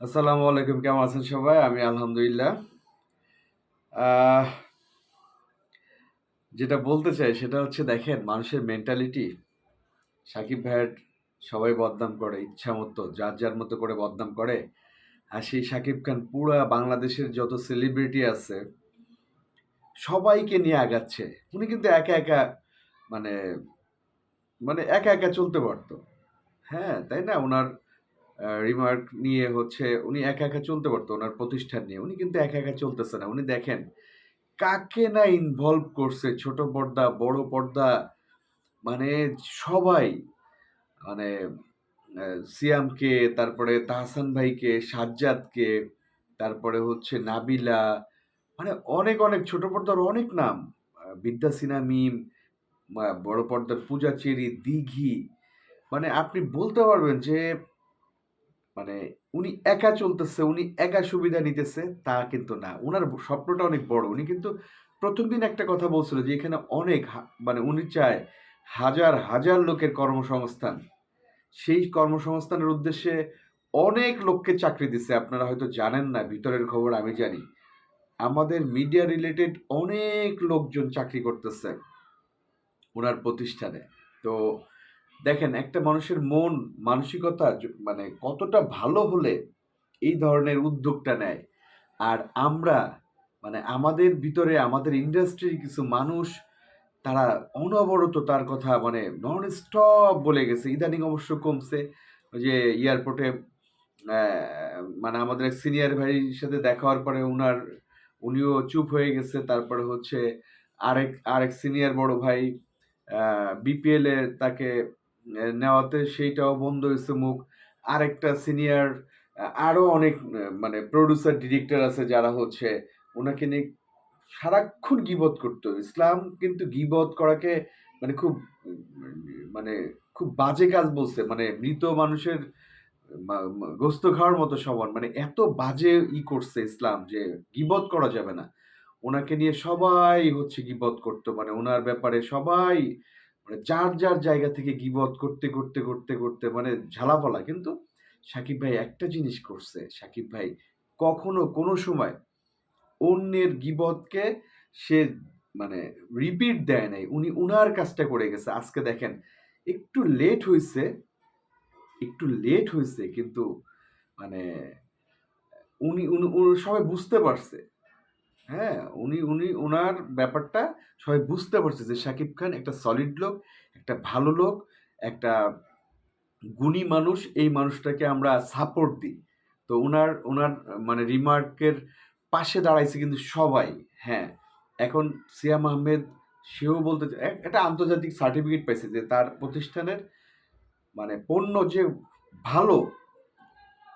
আসসালামু আলাইকুম, কেমন আছেন সবাই? আমি আলহামদুলিল্লাহ। যেটা বলতে চাই সেটা হচ্ছে দেখেন, মানুষের মেন্টালিটি সাকিব ভাইয়ের সবাই বদনাম করে, ইচ্ছা মতো, যার যার মতো করে বদনাম করে। আর সেই সাকিব খান পুরা বাংলাদেশের যত সেলিব্রিটি আছে, সবাইকে নিয়ে আগাচ্ছে। উনি কিন্তু একা একা মানে মানে একা একা চলতে পারতো। হ্যাঁ তাই না? ওনার রিমার্ক নিয়ে হচ্ছে উনি একা একা চলতে পারতো ওনার প্রতিষ্ঠান নিয়ে। উনি কিন্তু একা একা চলতেছে না। উনি দেখেন কাকে না ইনভলভ করছে ছোট পর্দা, বড় পর্দা মানে সবাই। মানে সিয়ামকে, তারপরে তাহসান ভাইকে, সাজ্জাদকে, তারপরে হচ্ছে নাবিলা মানে অনেক অনেক ছোট পর্দার অনেক নাম। বিদ্যা সিনহা মিম বড় পর্দার পূজা চেরি, দিঘি। মানে আপনি বলতে পারবেন যে মানে উনি একা চলতেছে, উনি একা সুবিধা নিতেছে, তা কিন্তু না। উনার স্বপ্নটা অনেক বড়। উনি কিন্তু প্রথম দিন একটা কথা বলছিল যে, এখানে অনেক মানে উনি চায় হাজার হাজার লোকের কর্মসংস্থান। সেই কর্মসংস্থানের উদ্দেশ্যে অনেক লোককে চাকরি দিছে। আপনারা হয়তো জানেন না, ভিতরের খবর আমি জানি। আমাদের মিডিয়া রিলেটেড অনেক লোকজন চাকরি করতেছে ওনার প্রতিষ্ঠানে। তো দেখেন, একটা মানুষের মন, মানসিকতা মানে কতটা ভালো হলে এই ধরনের উদ্যোগটা নেয়। আর আমরা মানে আমাদের ভিতরে, আমাদের ইন্ডাস্ট্রির কিছু মানুষ, তারা অনবরত তার কথা মানে নন স্টপ বলে গেছে। ইদানিং অবশ্য কমছে যে এয়ারপোর্টে মানে আমাদের এক সিনিয়র ভাইয়ের সাথে দেখা হওয়ার পরে উনার, উনিও চুপ হয়ে গেছে। তারপরে হচ্ছে আরেক আরেক সিনিয়র বড় ভাই বিপিএলে তাকে নেওয়াতে সেইটাও বন্ধ হয়েছে মুখ। আরেকটা সিনিয়র আরও অনেক মানে প্রডিউসার ডিরেক্টর আছে যারা হচ্ছে ওনাকে নিয়ে সারাক্ষণ গিবত করতো। ইসলাম কিন্তু গিবত করাকে মানে খুব মানে খুব বাজে কাজ বলছে। মানে মৃত মানুষের গোস্ত খাওয়ার মতো সমান। মানে এত বাজে ই করছে ইসলাম যে গিবত করা যাবে না। ওনাকে নিয়ে সবাই হচ্ছে গিবত করতো। মানে ওনার ব্যাপারে সবাই মানে যার যার জায়গা থেকে গিবত করতে করতে করতে করতে মানে ঝালাফালা কিন্তু সাকিব ভাই একটা জিনিস করছে। সাকিব ভাই কখনো কোনো সময় অন্যের গিবতকে সে মানে রিপিট দেয় নাই। উনি উনার কাজটা করে গেছে। আজকে দেখেন, একটু লেট হয়েছে একটু লেট হয়েছে কিন্তু মানে উনি উনি সবাই বুঝতে পারছে। হ্যাঁ উনি উনি ওনার ব্যাপারটা সবাই বুঝতে পারছে যে শাকিব খান একটা সলিড লোক, একটা ভালো লোক, একটা গুণী মানুষ, এই মানুষটাকে আমরা সাপোর্ট দিই। তো ওনার ওনার মানে রিমার্কের পাশে দাঁড়াইছে কিন্তু সবাই হ্যাঁ। এখন সিয়াম আহমেদ, সেও বলতে একটা আন্তর্জাতিক সার্টিফিকেট পাইছে যে তার প্রতিষ্ঠানের মানে পণ্য যে ভালো,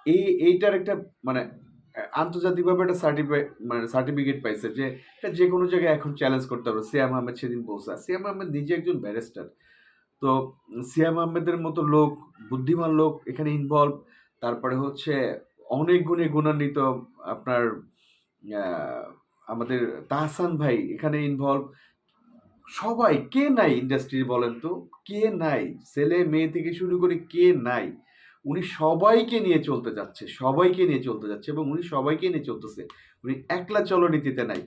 এই, এইটার একটা মানে আন্তর্জাতিকভাবে একটা সার্টিফাই মানে সার্টিফিকেট পাইছে যে এটা যে কোনো জায়গায় এখন চ্যালেঞ্জ করতে পারবে সিয়াম আহমেদ সেদিন বলছে সিয়াম আহমেদ নিজে একজন ব্যারিস্টার তো সিয়াম আহমেদের মতো লোক, বুদ্ধিমান লোক এখানে ইনভলভ তারপরে হচ্ছে অনেক গুণে গুণান্বিত আপনার আমাদের তাহসান ভাই এখানে ইনভলভ সবাই, কে নাই ইন্ডাস্ট্রি বলেন তো? কে নাই? ছেলে, মেয়ে থেকে শুরু করে কে নাই? উনি সবাইকে নিয়ে চলতে যাচ্ছে, সবাইকে নিয়ে চলতে যাচ্ছে এবং উনি সবাইকে নিয়ে চলতেছে। উনি একলা চলনীতিতে নাই।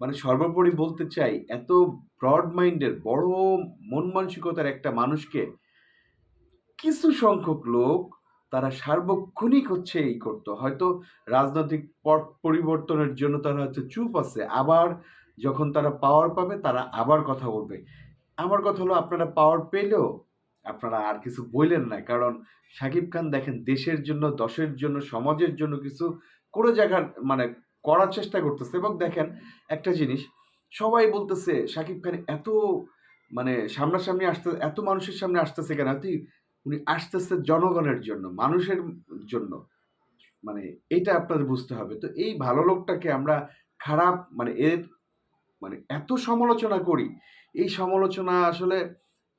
মানে সর্বোপরি বলতে চাই, এত ব্রড মাইন্ডের বড় মন মানসিকতার একটা মানুষকে কিছু সংখ্যক লোক তারা সার্বক্ষণিক হচ্ছে এই করতো। হয়তো রাজনৈতিক পট পরিবর্তনের জন্য তারা হয়তো চুপ আছে, আবার যখন তারা পাওয়ার পাবে তারা আবার কথা বলবে। আমার কথা হলো আপনারা পাওয়ার পেলেও আপনারা আর কিছু বললেন না। কারণ সাকিব খান দেখেন দেশের জন্য, দশের জন্য, সমাজের জন্য কিছু করে জায়গার মানে করার চেষ্টা করতেছে এবং দেখেন একটা জিনিস, সবাই বলতেছে সাকিব খান এত মানে সামনাসামনি আসতে, এত মানুষের সামনে আসতেছে কেন? তুই, উনি আসতেছে জনগণের জন্য, মানুষের জন্য। মানে এটা আপনাদের বুঝতে হবে। তো এই ভালো লোকটাকে আমরা খারাপ মানে এর মানে এত সমালোচনা করি। এই সমালোচনা আসলে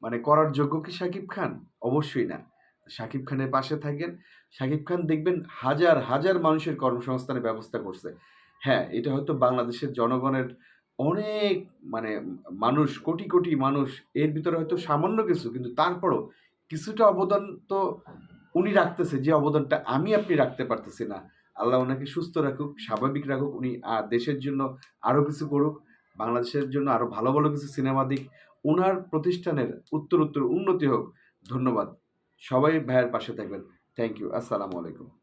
মানে করার যোগ্য কি শাকিব খান? অবশ্যই না। শাকিব খানের পাশে থাকেন। শাকিব খান দেখবেন হাজার হাজার মানুষের কর্মসংস্থানের ব্যবস্থা করছে। হ্যাঁ এটা হয়তো বাংলাদেশের জনগণের অনেক মানে মানুষ, কোটি কোটি মানুষ, এর ভিতরে হয়তো সামান্য কিছু, কিন্তু তারপরও কিছুটা অবদান তো উনি রাখতেছে, যে অবদানটা আমি আপনি রাখতে পারতেছি না। আল্লাহ ওনাকে সুস্থ রাখুক, স্বাভাবিক রাখুক, উনি দেশের জন্য আরও কিছু করুক। বাংলাদেশের জন্য আরও ভালো ভালো কিছু সিনেমা দিক ওনার প্রতিষ্ঠানের উত্তর উত্তর উন্নতি হোক। ধন্যবাদ। সবাই ভাইয়ের পাশে থাকবেন। থ্যাংক ইউ আসসালামু আলাইকুম।